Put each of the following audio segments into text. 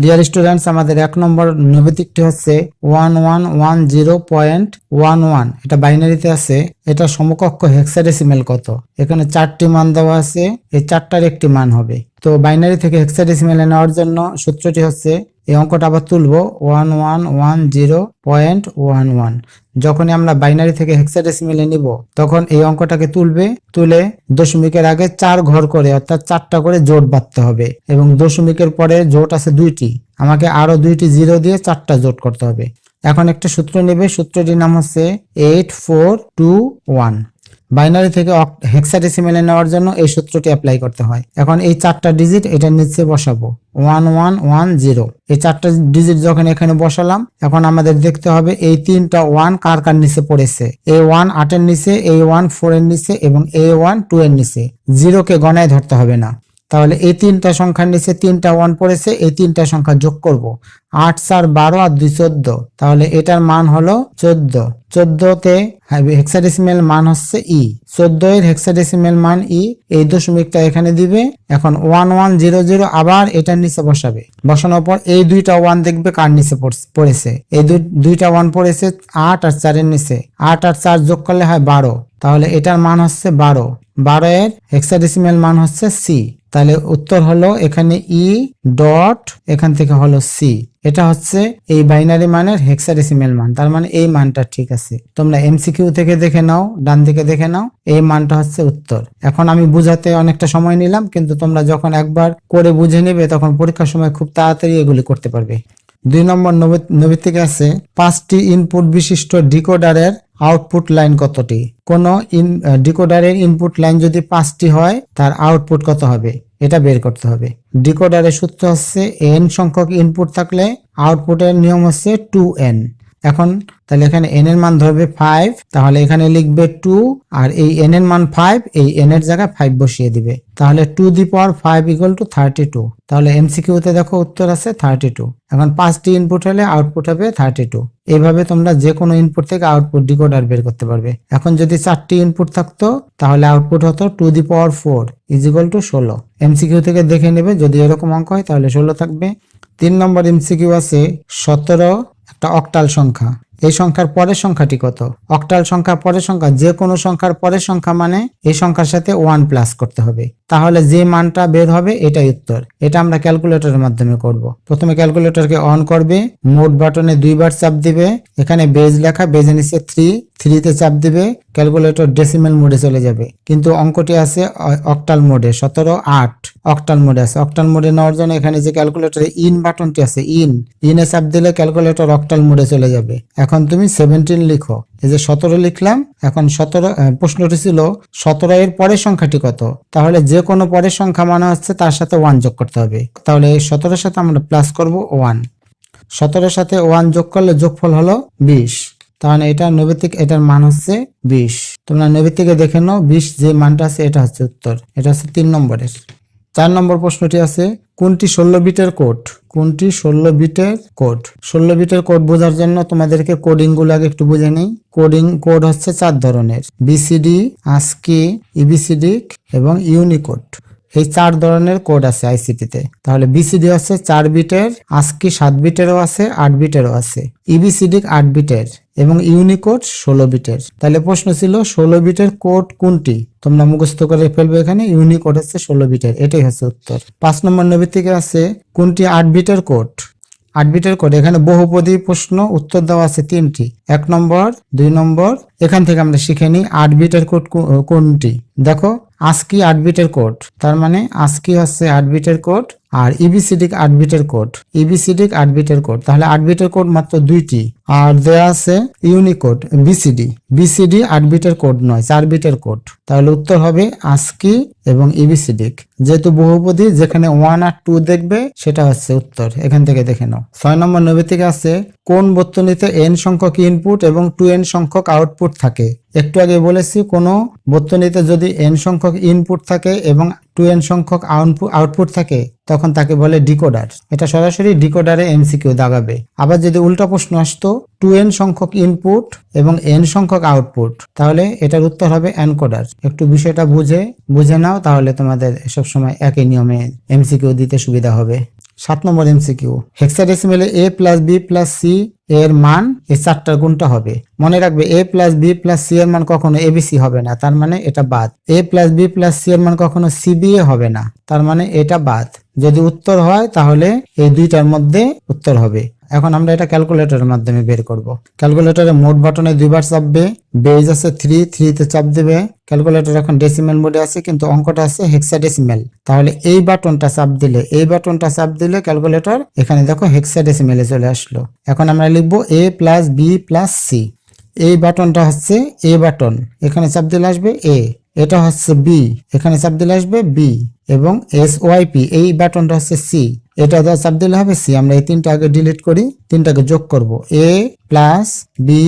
Dear students আমাদের এক নম্বর নৈবেদিকটি হচ্ছে one one one zero point one one এটা বাইনারিতে আছে। এটা সমকক্ষ হেক্সাডেসিমেল কত? এখানে চারটি মান দেওয়া আছে। এই চারটার একটি মান হবে। তো বাইনারি থেকে হেক্সাডেসিমেলে নেওয়ার জন্য সূত্রটি হচ্ছে, এই অঙ্কটা আবার তুলবো one one one zero point one one যখনই আমরা বাইনারি থেকে হেক্সাডেসিমেলে নিব, তখন এই অঙ্কটাকে তুলবে, তুলে দশমিকের আগে চার ঘর করে, অর্থাৎ চারটা করে জোট বাঁধতে হবে এবং দশমিকের পরে জোট আছে দুইটি, আমাকে আরও দুইটি জিরো দিয়ে চারটা জোট করতে হবে। এখন একটা সূত্র নেবে, সূত্রটির নাম হচ্ছে eight four two one binary থেকে হেক্সাডেসিমেলে নেওয়ার জন্য এই সূত্রটি অ্যাপ্লাই করতে হয়। এখন এই চারটা ডিজিট এটার নিচে বসাবো। ওয়ান ওয়ান ওয়ান জিরো এই চারটা ডিজিট যখন এখানে বসালাম, এখন আমাদের দেখতে হবে এই তিনটা ওয়ান কার কার নিচে পড়েছে? এ ওয়ান আটের নিচে এ ওয়ান ফোর এর নিচে এবং এ ওয়ান টু এর নিচে। জিরোকে গণায় ধরতে হবে না। তাহলে এই তিনটা সংখ্যার নিচে তিনটা ওয়ান পড়েছে, এই তিনটা সংখ্যা যোগ করব। আট, চার, বারো আর দুই চোদ্দ। তাহলে এটার মান হলো চোদ্দ। চোদ্দতে হেক্সাডেসিমেল মান হচ্ছে ই চোদ্দ এর হেক্সাডেসিমেল মান ই এই দশমিকটা এখানে দিবে। এখন ওয়ান ওয়ান জিরো জিরো আবার এটার নিচে বসাবে। বসানোর পর এই দুইটা ওয়ান দেখবে কার নিচে পড়েছে এই দুই- দুইটা ওয়ান পড়েছে আট আর চারের নিচে। আট আর চার যোগ করলে হয় বারো। তাহলে এটার মান হচ্ছে বারো। বারো এর হেক্সাডেসিমেল মান হচ্ছে সি তাহলে উত্তর হলো এখানে ই ডট এখান থেকে হলো সি এটা হচ্ছে এই বাইনারি মানের হেক্সাডেসিমেল মান। তার মানে এই মানটা ঠিক আছে। তোমরা এমসিকিউ থেকে দেখে নাও, ডান দিকে দেখে নাও, এই মানটা হচ্ছে উত্তর। এখন আমি বুঝাতে অনেকটা সময় নিলাম, কিন্তু তোমরা যখন একবার করে বুঝে নেবে, তখন পরীক্ষার সময় খুব তাড়াতাড়ি এগুলি করতে পারবে। দুই নম্বর নৈতিক আছে, পাঁচটি ইনপুট বিশিষ্ট ডিকোডারের আউটপুট লাইন কতটি? কোন ডিকোডারের ইনপুট লাইন যদি পাঁচটি হয়, তার আউটপুট কত হবে? এটা বের করতে হবে। ডিকোডারের সূত্র হচ্ছে এন সংখ্যক ইনপুট থাকলে আউটপুটের নিয়ম হচ্ছে টু এন এখন তাহলে এখানে এন এর মান ধরবে ফাইভ তাহলে এখানে লিখবে টু আর এই এন এর মান ফাইভ এই এন এর জায়গায় ফাইভ বসিয়ে দিবে। তাহলে two the power five equal to thirty two তাহলে এমসিকিউতে দেখো উত্তর আছে থার্টি টু এখন পাঁচটি ইনপুট হলে আউটপুট হবে থার্টি টু এইভাবে তোমরা যে কোনো ইনপুট থেকে আউটপুট ডিকোডার বের করতে পারবে। এখন যদি চারটি ইনপুট থাকতো, তাহলে আউটপুট হতো two the power four is equal to ষোলো। এমসিকিউ থেকে দেখে নেবে, যদি এরকম অঙ্ক হয়, তাহলে ষোলো থাকবে। তিন নম্বর এমসিকিউ আছে সতেরো একটা অক্টাল সংখ্যা। এই সংখ্যার পরের সংখ্যাটি কত? অক্টাল সংখ্যা পরের সংখ্যা, যে কোনো সংখ্যার পরের সংখ্যা মানে এই সংখ্যার সাথে ওয়ান প্লাস করতে হবে। তাহলে যে মানটা বের হবে, এটাই উত্তর। এটা আমরা ক্যালকুলেটরের মাধ্যমে করব। প্রথমে ক্যালকুলেটরকে অন করবে মোড বাটনে দুইবার চাপ দিবে, এখানে বেজ লেখা বেজে নিচে থ্রি থ্রিতে চাপ দিবে ক্যালকুলেটর ডেসিমেল মোডে চলে যাবে। কিন্তু অঙ্কটি আছে অক্টাল মোডে সতেরো, আট অক্টাল মোডে আছে। অক্টাল মোডে নেওয়ার জন্য এখানে যে ক্যালকুলেটরে ইন বাটনটি আছে ইন ইনে চাপ দিলে ক্যালকুলেটর অক্টাল মোডে চলে যাবে। এখন তুমি সেভেন্টিন লিখো। এই যে সতেরো লিখলাম, এখন সতেরো প্রশ্নটি ছিল, সতেরো এর পরের সংখ্যাটি কত? তাহলে যে কোনো পরের সংখ্যা মানে হচ্ছে তার সাথে ওয়ান যোগ করতে হবে। তাহলে এই সতেরোর সাথে আমরা প্লাস করব ওয়ান সতেরোর সাথে ওয়ান যোগ করলে যোগফল হলো বিশ। তাহলে এটা নৈবেতিক এটার মান হচ্ছে বিশ। তোমরা নৈবেতিকে দেখে নাও, বিশ যে মানটা আছে এটা হচ্ছে উত্তর। এটা হচ্ছে তিন নম্বরের। চার নম্বর প্রশ্নটি আছে, কোনটি ষোলো বিটের কোড? কোনটি ষোলো বিটের কোড? ষোলো বিটের কোড বোঝার জন্য তোমাদেরকে কোডিংগুলো আগে একটু বুঝে নেই। কোডিং কোড হচ্ছে চার ধরনের বিসিডি আস্কি ইবিসিডি এবং ইউনিকোড এই চার ধরনের কোড আছে আইসিটিতে তাহলে বিসিডি হচ্ছে চার বিটের আস্কি সাত বিটেরও আছে, আট বিটেরও আছে। ইবিসিডি আট বিটের। এবং ইউনিকোড ষোলো বিটের। তাহলে প্রশ্ন ছিল, ষোলো বিটের কোড কোনটি? তোমরা মুখস্থ করে ফেলবে এখানে, ইউনিকোড হচ্ছে ষোলো বিটের, এটাই হচ্ছে উত্তর। পাঁচ নম্বর নবীর থেকে আছে, কোনটি আট বিটের কোড? আট বিটের কোড, এখানে বহুপদী প্রশ্ন, উত্তর দেওয়া আছে তিনটি। এক নম্বর, দুই নম্বর, এখান থেকে আমরা শিখে নিই আট বিটের কোড কোনটি। দেখো আজকি আট বিটের কোড? তার মানে আজকি হচ্ছে আট বিটের কোড? আর ইবিসিডিক আট বিটের কোড ইবিসিডিক আট বিটের কোড তাহলে আট বিটের কোড মাত্র দুইটি। আর দেয়া আছে ইউনিকোড বিসিডি বিসিডি আট বিটের কোড নয়, চার বিটের কোড তাহলে উত্তর হবে আস্কি এবং ইবিসিডিক যেহেতু বহুপদী, যেখানে ওয়ান আর টু দেখবে, সেটা হচ্ছে উত্তর। এখান থেকে দেখে নাও। ছয় নম্বর নৈবেতিক আছে কোন বর্তনীতে এন সংখ্যক ইনপুট এবং টু এন সংখ্যক আউটপুট থাকে? একটু আগে বলেছি, কোনো বর্তনীতে যদি এন সংখ্যক ইনপুট থাকে এবং টু এন সংখ্যক আউটপুট থাকে, তখন তাকে বলে ডিকোডার। এটা সরাসরি ডিকোডারে এমসিকিউ দাগাবে। আবার যদি উল্টা প্রশ্ন আসতো টু এন সংখ্যক ইনপুট এবং এন সংখ্যক আউটপুট তাহলে এটার উত্তর হবে এনকোডার। একটু বিষয়টা বুঝে বুঝে নাও, তাহলে তোমাদের সব সময় একই নিয়মে এমসিকিউ দিতে সুবিধা হবে। সাত নম্বর MCQ হেক্সাডেসিমেলে A plus B plus C এর মান এই চারটার গুণটা হবে। মনে রাখবে A plus B plus C এর মান কখনো এবিসি হবে না, তার মানে এটা বাদ। A plus B plus C এর মান কখনো সিবিএ হবে না, তার মানে এটা বাদ। যদি উত্তর হয় তাহলে এই দুইটার মধ্যে উত্তর হবে। এখন আমরা এটা ক্যালকুলেটরের মাধ্যমে বের করব। ক্যালকুলেটরে মোট বাটনে দুইবার চাপবে বেজ আছে থ্রি থ্রিতে চাপ দেবে। ক্যালকুলেটর এখন ডেসিমেল মোডে আছে, কিন্তু অঙ্কটা আছে হেক্সাডেসিমেল তাহলে এই বাটনটা চাপ দিলে, এই বাটনটা চাপ দিলে ক্যালকুলেটর এখানে দেখো হেক্সাডেসিমেলে চলে আসলো। এখন আমরা লিখব A plus B plus C এই বাটনটা হচ্ছে এ বাটন। এখানে চাপ দিলে আসবে এ এটা হচ্ছে বি এখানে চাপ দিলে আসবে বি এবং এস ওয়াইপি এই বাটনটা হচ্ছে সি এটা দশ চাপ দিলে হবে, সি। আমরা এই তিনটা আগে ডিলিট করি, তিনটাকে যোগ করব। A plus B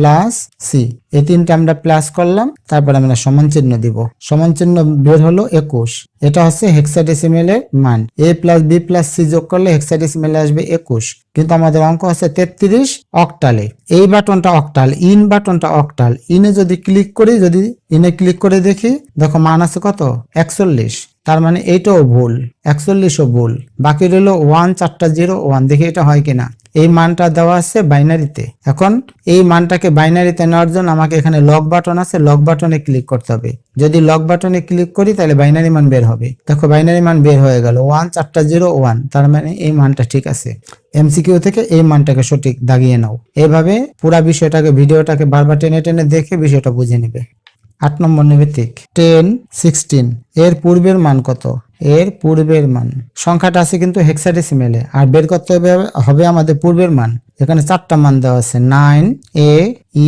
plus C. এই তিনটা আমরা প্লাস করলাম, তারপর আমরা সমান চিহ্ন দিব। সমান চিহ্ন বের হলো একুশ। এটা হচ্ছে হেক্সাডেসিমেলের মান। A plus B plus C যোগ করলে হেক্সাডেসিমেলে আসবে একুশ। কিন্তু আমাদের অঙ্ক আছে তেত্রিশ অক্টালে। এই বাটনটা অক্টাল, ইন বাটনটা অক্টাল। ইনে যদি ক্লিক করি, যদি ইনে ক্লিক করে দেখি, দেখো মান আছে কত? একচল্লিশ। তার মানে এইটাও ভুল, একচল্লিশও ভুল। বাকি রইল ওয়ান চারটা জিরো ওয়ান। দেখি এটা হয় কিনা। এই মানটা দেওয়া আছে বাইনারিতে। এখন এই মানটাকে বাইনারিতে নেওয়ার জন্য আমাকে এখানে লক বাটন আছে লক বাটনে ক্লিক করতে হবে। যদি লক বাটনে ক্লিক করি, তাহলে বাইনারি মান বের হবে। দেখো, বাইনারি মান বের হয়ে গেল। ওয়ান চারটা জিরো ওয়ান তার মানে এই মানটা ঠিক আছে। এমসিকিউ থেকে এই মানটাকে সঠিক দাগিয়ে নাও। এভাবে পুরা বিষয়টাকে, ভিডিওটাকে বারবার টেনে টেনে দেখে বিষয়টা বুঝে নিবে। আট নম্বর নিবেতিক টেন সিক্সটিন এর পূর্বের মান কত? এর পূর্বের মান। সংখ্যাটা আছে কিন্তু হেক্সাডেসিমেলে আর বের করতে হবে হবে আমাদের পূর্বের মান। এখানে চারটা মান দেওয়া আছে। নাইন এ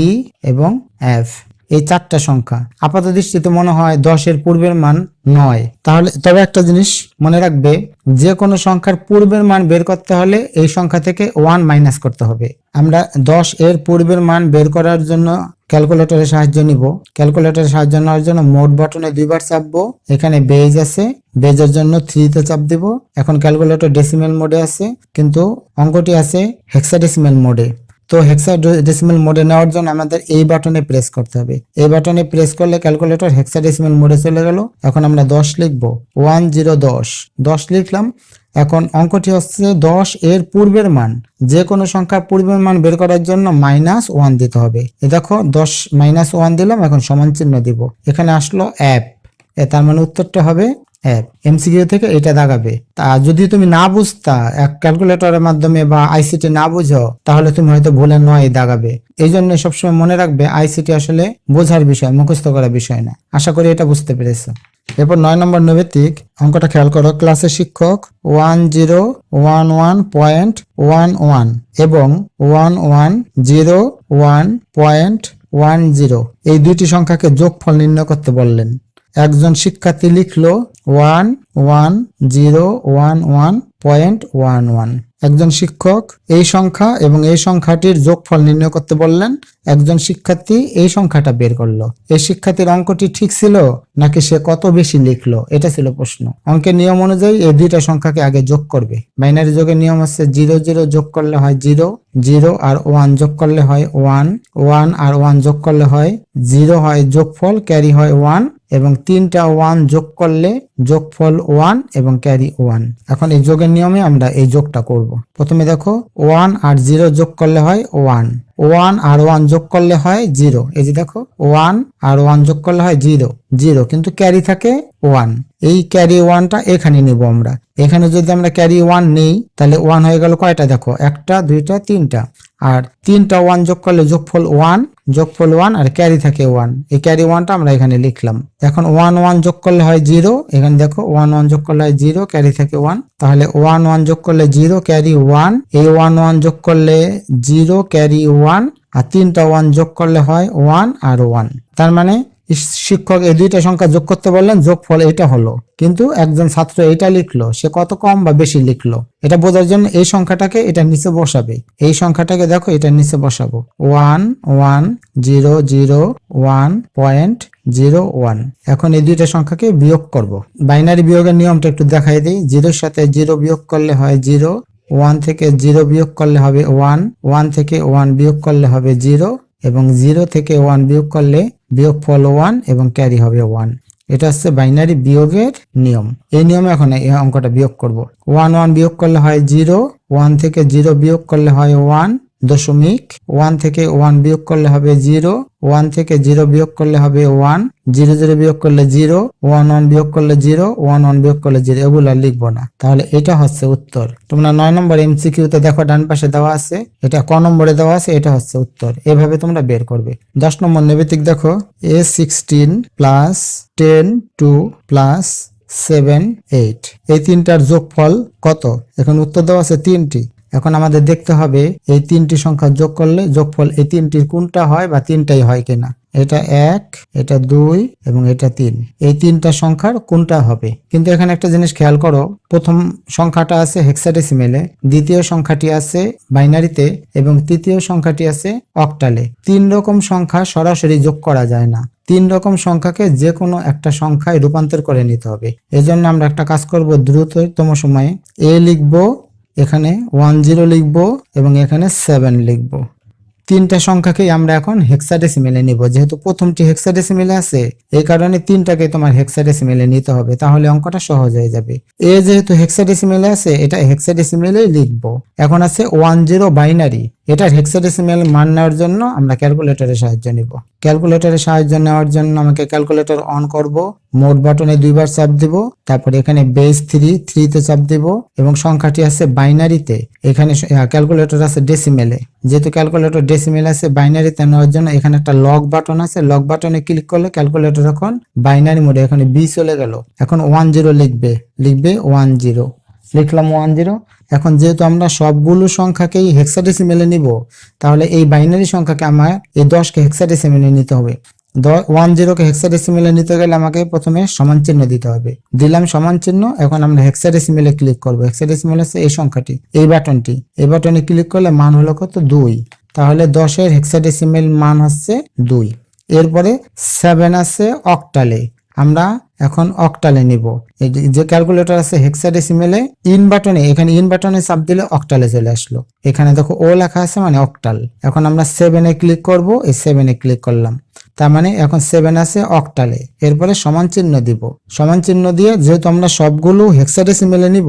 ই এবং এফ এই চারটা সংখ্যা। আপাত দৃষ্টিতে মনে হয় দশের পূর্বের মান নয়। তাহলে, তবে একটা জিনিস মনে রাখবে যে কোনো সংখ্যার পূর্বের মান বের করতে হলে এই সংখ্যা থেকে ওয়ান মাইনাস করতে হবে। আমরা দশ এর পূর্বের মান বের করার জন্য ক্যালকুলেটরের সাহায্য নিব। ক্যালকুলেটরের সাহায্য নেওয়ার জন্য মোট বাটনে দুইবার চাপবো। এখানে বেজ আছে, বেজের জন্য থ্রিতে চাপ দিব। এখন ক্যালকুলেটর ডেসিমেল মোডে আছে, কিন্তু অঙ্কটি আছে হেক্সাডেসিমেল মোডে তো হেক্সা ডেসিমেল মোডে নেওয়ার জন্য আমাদের এই বাটনে প্রেস করতে হবে। এই বাটনে প্রেস করলে ক্যালকুলেটর হেক্সা ডেসিমেল মোডে চলে গেল। এখন আমরা দশ লিখব। ওয়ান জিরো দশ। দশ লিখলাম। এখন অঙ্কটি হচ্ছে দশ এর পূর্বের মান। যে কোনো সংখ্যার পূর্বের মান বের করার জন্য মাইনাস ওয়ান দিতে হবে। এ দেখো, দশ মাইনাস ওয়ান দিলাম, এখন সমান চিহ্ন দিব। এখানে আসলো অ্যাপ তার মানে উত্তরটা হবে অ্যাপ এমসিকিউ থেকে এটা দাগাবে। তা যদি তুমি না বুঝতা, এক ক্যালকুলেটরের মাধ্যমে বা আইসিটি না বুঝো, তাহলে তুমি হয়তো ভুলে নয় দাগাবে। এই জন্য সবসময় মনে রাখবে আইসিটি আসলে বোঝার বিষয়, মুখস্থ করার বিষয় না। আশা করি এটা বুঝতে পেরেছ। এরপর নয় নম্বর নৈতিক, অঙ্কটা খেয়াল করো, ক্লাসের শিক্ষক one zero one one point one one এবং one one zero one point one zero এই দুইটি সংখ্যাকে যোগফল নির্ণয় করতে বললেন। একজন শিক্ষার্থী লিখলো one one zero one one point one one. একজন শিক্ষক এই সংখ্যা এবং এই সংখ্যাটির যোগফল নির্ণয় করতে বললেন, একজন শিক্ষার্থী এই সংখ্যাটা বের করল। এই শিক্ষার্থীর অঙ্কটি ঠিক ছিল নাকি সে কত বেশি লিখলো? এটা ছিল প্রশ্ন। অঙ্কের নিয়ম অনুযায়ী এই দুইটা সংখ্যাকে আগে যোগ করবে। বাইনারি যোগের নিয়ম হচ্ছে জিরো জিরো যোগ করলে হয় জিরো জিরো আর ওয়ান যোগ করলে হয় ওয়ান ওয়ান আর ওয়ান যোগ করলে হয় জিরো হয় যোগফল, ক্যারি হয় ওয়ান এবং তিনটা ওয়ান যোগ করলে যোগফল ওয়ান এবং ক্যারি ওয়ান এখন এই যোগের নিয়মে আমরা এই যোগটা করব। প্রথমে দেখো ওয়ান আর জিরো যোগ করলে হয় ওয়ান ওয়ান আর ওয়ান যোগ করলে হয় জিরো এই যে দেখো ওয়ান আর ওয়ান যোগ করলে হয় জিরো জিরো কিন্তু ক্যারি থাকে ওয়ান এই ক্যারি ওয়ানটা এখানে নিব আমরা। এখানে যদি আমরা ক্যারি ওয়ান নেই, তাহলে ওয়ান হয়ে গেল কয়টা দেখো? একটা, দুইটা, তিনটা। আর তিনটা ওয়ান যোগ করলে যোগফল ওয়ান যোগফল ওয়ান আর ক্যারি থাকে ওয়ান এই ক্যারি ওয়ানটা আমরা এখানে লিখলাম। এখন ওয়ান ওয়ান যোগ করলে হয় জিরো এখানে দেখো ওয়ান ওয়ান যোগ করলে হয় জিরো ক্যারি থাকে ওয়ান তাহলে ওয়ান ওয়ান যোগ করলে জিরো ক্যারি ওয়ান এই ওয়ান ওয়ান যোগ করলে জিরো ক্যারি ওয়ান আর তিনটা ওয়ান যোগ করলে হয় ওয়ান আর ওয়ান তার মানে শিক্ষক এই দুইটা সংখ্যা যোগ করতে বললেন যোগফল এটা হলো। কিন্তু একজন ছাত্র এটা লিখলো, সে কত কম বা বেশি লিখলো? এটা বোঝার জন্য এই সংখ্যাটাকে এটা নিচে বসাবে। এই সংখ্যাটাকে দেখো, এটা নিচে বসাবো। One one, zero zero, one point zero one. এখন এই দুইটা সংখ্যাকে বিয়োগ করব। বাইনারি বিয়োগের নিয়মটা একটু দেখাই দিই। জিরোর সাথে জিরো বিয়োগ করলে হয় জিরো, ওয়ান থেকে জিরো বিয়োগ করলে হবে ওয়ান ওয়ান থেকে ওয়ান বিয়োগ করলে হবে জিরো, এবং জিরো থেকে ওয়ান বিয়োগ করলে বিয়োগ ফল ওয়ান এবং ক্যারি হবে ওয়ান এটা হচ্ছে বাইনারি বিয়োগের নিয়ম। এই নিয়মে এখন এই অঙ্কটা বিয়োগ করব। ওয়ান ওয়ান বিয়োগ করলে হয় জিরো ওয়ান থেকে জিরো বিয়োগ করলে হয় ওয়ান দশমিক ওয়ান থেকে ওয়ান বিয়োগ করলে হবে জিরো, ওয়ান থেকে জিরো বিয়োগ করলে হবে ওয়ান, জিরো জিরো বিয়োগ করলে জিরো, ওয়ান ওয়ান বিয়োগ করলে জিরো, ওয়ান ওয়ান বিয়োগ করলে জিরো, এগুলো লিখব না। তাহলে এটা হচ্ছে উত্তর। তোমরা নয় নম্বর এমসিকিউতে দেখো ডান পাশে দেওয়া আছে, এটা ক নম্বরে দেওয়া আছে, এটা হচ্ছে উত্তর। এভাবে তোমরা বের করবে। দশ নম্বর নেবেতিক দেখো, A sixteen plus ten two plus seven eight. এই তিনটার যোগফল কত? এখন উত্তর দেওয়া আছে তিনটি। এখন আমাদের দেখতে হবে এই তিনটি সংখ্যা যোগ করলে যোগফল এই তিনটির কোনটা হয় বা তিনটাই হয় কিনা। এটা এক, এটা দুই এবং এটা তিন। এই তিনটা সংখ্যার কোনটা হবে? কিন্তু এখানে একটা জিনিস খেয়াল করো, প্রথম সংখ্যাটা আছে হেক্সাডেসিমেলে দ্বিতীয় সংখ্যাটি আছে বাইনারিতে এবং তৃতীয় সংখ্যাটি আছে অক্টালে তিন রকম সংখ্যা সরাসরি যোগ করা যায় না। তিন রকম সংখ্যাকে যে কোনো একটা সংখ্যায় রূপান্তর করে নিতে হবে। এজন্য আমরা একটা কাজ করব দ্রুততম সময়ে। এ লিখব এখানে ওয়ান জিরো লিখব এবং এখানে সেভেন লিখব। তিনটা সংখ্যাকেই আমরা এখন হেক্সাডেসিমেলে নিব। যেহেতু প্রথমটি হেক্সাডেসিমেলে আছে, এই কারণে তিনটাকে তোমার হেক্সাডেসিমেলে নিতে হবে, তাহলে অঙ্কটা সহজ হয়ে যাবে। এ যেহেতু হেক্সাডেসিমেলে আছে, এটা হেক্সাডেসিমেলেই লিখব। এখন আছে ওয়ান জিরো বাইনারি এটার হেক্সাডেসিমেল মান নেওয়ার জন্য আমরা ক্যালকুলেটরের সাহায্য নিব। ক্যালকুলেটরের সাহায্য নেওয়ার জন্য আমাকে ক্যালকুলেটর অন করব মোড বাটনে দুইবার চাপ দিব, তারপর এখানে বেস থ্রি থ্রিতে চাপ দিব এবং সংখ্যাটি আছে বাইনারিতে এখানে ক্যালকুলেটর আছে ডেসিমেলে যেহেতু ক্যালকুলেটর ডেসিমেল আছে বাইনারিতে নেওয়ার জন্য এখানে একটা লক বাটন আছে লক বাটনে ক্লিক করলে ক্যালকুলেটর এখন বাইনারি মোডে এখানে বি চলে গেল। এখন ওয়ান জিরো লিখবে লিখবে ওয়ান জিরো লিখলাম ওয়ান জিরো এখন যেহেতু আমরা সবগুলো সংখ্যাকেই হেক্সাডেসিমেলে নিব, তাহলে এই বাইনারি সংখ্যাকে আমার এই দশকে হেক্সাডেসিমেলে নিতে হবে। ওয়ান জিরোকে হেক্সাডেসিমেলে নিতে গেলে আমাকে প্রথমে সমান চিহ্ন দিতে হবে। দিলাম সমান চিহ্ন, এখন আমরা হেক্সাডেসিমেলে ক্লিক করব। হেক্সাডেসিমেল হচ্ছে এই সংখ্যাটি, এই বাটনটি এই বাটনে ক্লিক করলে মান হলো কত? দুই। তাহলে দশের হেক্সাডেসিমেল মান হচ্ছে দুই। এরপরে সেভেন আছে অক্টালে আমরা এখন অক্টালে নিব। এই যে- ক্যালকুলেটর আছে হেক্সাডেসিমেলে ইন বাটনে এখানে ইন বাটনে চাপ দিলে অক্টালে চলে আসলো। এখানে দেখো ও লেখা আছে মানে অক্টাল এখন আমরা সেভেনে ক্লিক করব, এই সেভেনে ক্লিক করলাম। তার মানে এখন সেভেন আছে অক্টালে এরপরে সমান চিহ্ন দিব। সমান চিহ্ন দিয়ে যেহেতু আমরা সবগুলো হেক্সাডেসিমেলে নিব,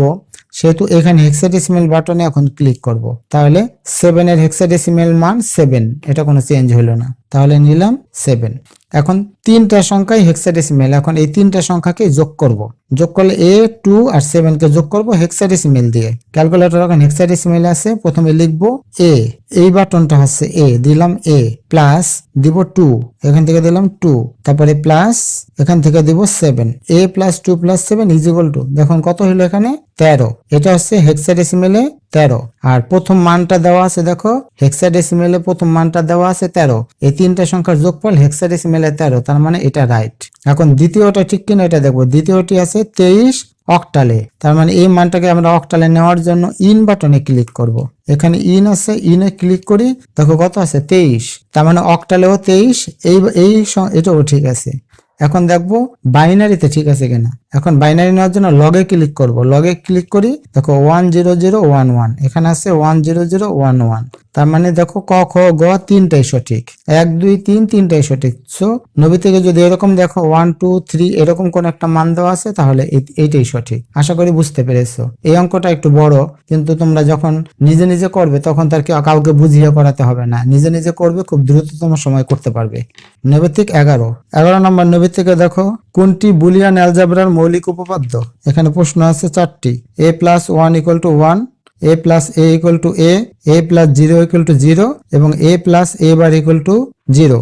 সেহেতু এখানে হেক্সাডেসিমেল বাটনে এখন ক্লিক করব। তাহলে সেভেনের হেক্সাডেসিমেল মান সেভেন এটা কোনো চেঞ্জ হলো না। তাহলে নিলাম সেভেন এখন তিনটা সংখ্যাই হেক্সাডেসিমেল এখন এই তিনটা সংখ্যাকে যোগ করব। যোগ করলে এ টু আর সেভেন কে যোগ করব হেক্সাডেসিমেল দিয়ে। ক্যালকুলেটর এখন হেক্সাডেসিমেল আছে। প্রথমে লিখব এ এই বাটনটা হচ্ছে এ দিলাম এ প্লাস দিব টু এখান থেকে দিলাম টু তারপরে প্লাস এখান থেকে দিব seven A plus two plus seven equal to দেখুন কত হলো এখানে? তেরো। এটা হচ্ছে হেক্সাডেসিমেলে তেরো। আর প্রথম মানটা দেওয়া আছে, দেখো হেক্সাডেসিমেলে প্রথম মানটা দেওয়া আছে তেরো। এই তিনটা সংখ্যার যোগফল হেক্সাডেসিমেলে তেরো, তার মানে এটা রাইট এখন দ্বিতীয়টা ঠিক কিনা এটা দেখব। দ্বিতীয়টি আছে তেইশ অক্টালে তার মানে এই মানটাকে আমরা অক্টালে নেওয়ার জন্য ইন বাটনে ক্লিক করব। এখানে ইন আছে ইনে ক্লিক করি, দেখো কত আছে? তেইশ। তার মানে অক্টালেও তেইশ, এই এই এটাও ঠিক আছে। এখন দেখব বাইনারিতে ঠিক আছে কিনা। এখন বাইনারি নেওয়ার জন্য লগে ক্লিক করব। লগে ক্লিক করি, দেখো one zero zero one one এখানে আছে one zero zero one one তার মানে দেখো ক, খ, গ তিনটাই সঠিক। এক, দুই, তিন তিনটাই সঠিক। সো নবী থেকে যদি এরকম দেখো ওয়ান টু থ্রি এরকম কোন একটা মান দেওয়া আছে, তাহলে এই- এইটাই সঠিক। আশা করি বুঝতে পেরেছ। এই অঙ্কটা একটু বড়, কিন্তু তোমরা যখন নিজে নিজে করবে, তখন তার কাউকে বুঝিয়ে করাতে হবে না। নিজে নিজে করবে, খুব দ্রুততম সময় করতে পারবে। নৈবেতিক এগারো। এগারো নম্বর নৈবেতিকে দেখো, কোনটি বুলিয়ান অ্যালজাবরার মৌলিক উপপাদ্য? এখানে প্রশ্ন আছে চারটি। A plus one equal to one A plus A equal to A A plus zero equal to zero এবং A plus A bar equal to zero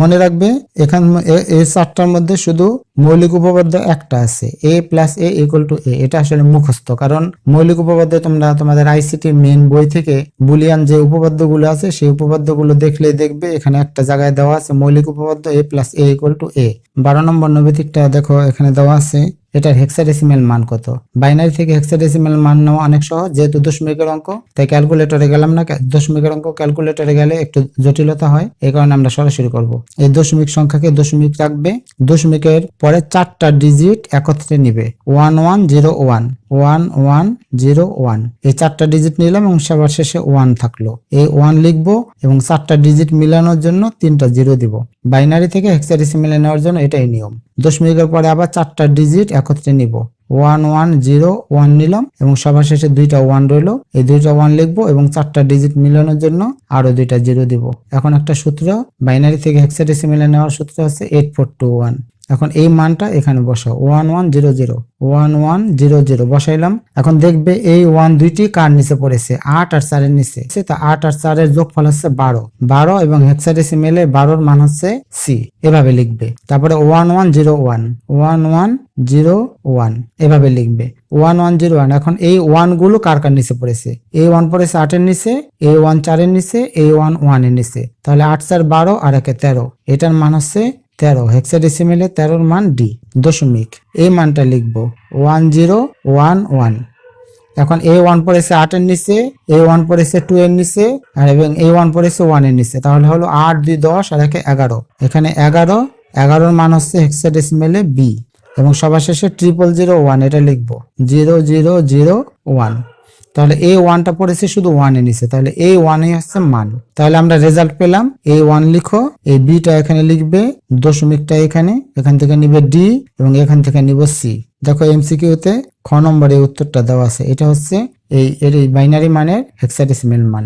মনে রাখবে, এখান এই চারটার মধ্যে শুধু মৌলিক উপপাদ্য একটা আছে। A plus A equal to A এটা আসলে মুখস্থ। কারণ মৌলিক উপপাদ্য তোমরা তোমাদের আইসিটি মেন বই থেকে বুলিয়ান যে উপপাদ্যগুলো আছে, সেই উপপাদ্যগুলো দেখলেই দেখবে, এখানে একটা জায়গায় দেওয়া আছে মৌলিক উপপাদ্য A plus A equal to A বারো নম্বর নৈবেদিকটা দেখো, এখানে দেওয়া আছে, এটার হেক্সাডেসিমেল মান কত? বাইনারি থেকে হেক্সাডেসিমেল মান নেওয়া অনেক সহজ, যেহেতু দশমিকের অঙ্ক, তাই ক্যালকুলেটরে গেলাম না দশমিকের অঙ্ক ক্যালকুলেটরে গেলে একটু জটিলতা হয়, এই কারণে আমরা সরাসরি করব। এই দশমিক সংখ্যাকে দশমিক রাখবে, দশমিকের পরে চারটা ডিজিট একত্রে নিবে one one zero one one one zero one এই চারটা ডিজিট নিলাম এবং সবার শেষে ওয়ান থাকল। এই ওয়ান লিখব এবং চারটা ডিজিট মিলানোর জন্য তিনটা জিরো দিব। বাইনারি থেকে হেক্সাডেসিমেলে নেওয়ার জন্য এটাই নিয়ম। দশমিকের পরে আবার চারটা ডিজিট একত্রে নিব। ওয়ান ওয়ান জিরো ওয়ান নিলাম এবং সবার শেষে দুইটা ওয়ান রইল। এই দুইটা ওয়ান লিখব এবং চারটা ডিজিট মিলানোর জন্য আরও দুইটা জিরো দিব। এখন একটা সূত্র বাইনারি থেকে হেক্সাডেসিমেলে নেওয়ার সূত্র আছে এইট ফোর টু ওয়ান এখন এই মানটা এখানে বসাও। One one zero zero. One one zero zero. বসাইলাম। এখন দেখবে এই ওয়ান দুইটি কার নিচে পড়েছে? আট আর চারের নিচে। তা আট আর চারের যোগফল হচ্ছে বারো। বারো এবং হেক্সাডেসিমেলে বারোর মান হচ্ছে সি। এভাবে লিখবে। তারপরে one one zero one. One one zero one. এভাবে লিখবে। One one zero one. এখন এই ওয়ানগুলো কার কার নিচে পড়েছে? এই ওয়ান পড়েছে আটের নিচে, এ ওয়ান চারের নিচে, এ ওয়ান ওয়ানের নিচে। তাহলে আট চার বারো আর একে তেরো। এটার মান হচ্ছে তেরো হেক্সাডেসিমেলে তেরোর মান ডি দশমিক। এই মানটা লিখব ওয়ান জিরো ওয়ান ওয়ান এখন এ ওয়ান পড়েছে আটের নিচে এ ওয়ান পড়েছে টু এর নিচে, আর এবং এ ওয়ান পড়েছে ওয়ানের নিচে। তাহলে হলো আট, দুই, দশ, আর একে এগারো। এখানে এগারো, এগারোর মান হচ্ছে হেক্সাডেসিমেলে বি এবং সবার শেষে ট্রিপল জিরো ওয়ান এটা লিখব। জিরো জিরো জিরো ওয়ান তাহলে এ ওয়ানটা পড়েছে শুধু ওয়ানে নিচে তাহলে এই ওয়ানই হচ্ছে মান। তাহলে আমরা রেজাল্ট পেলাম। এ ওয়ান লিখো। এই বিটা এখানে লিখবে। দশমিকটা এখানে। এখান থেকে নিবে ডি এবং এখান থেকে নিব সি দেখো এমসিকিউতে খ নম্বরে উত্তরটা দেওয়া আছে। এটা হচ্ছে এই, এর বাইনারি মানের হেক্সাডেসিমেল মান।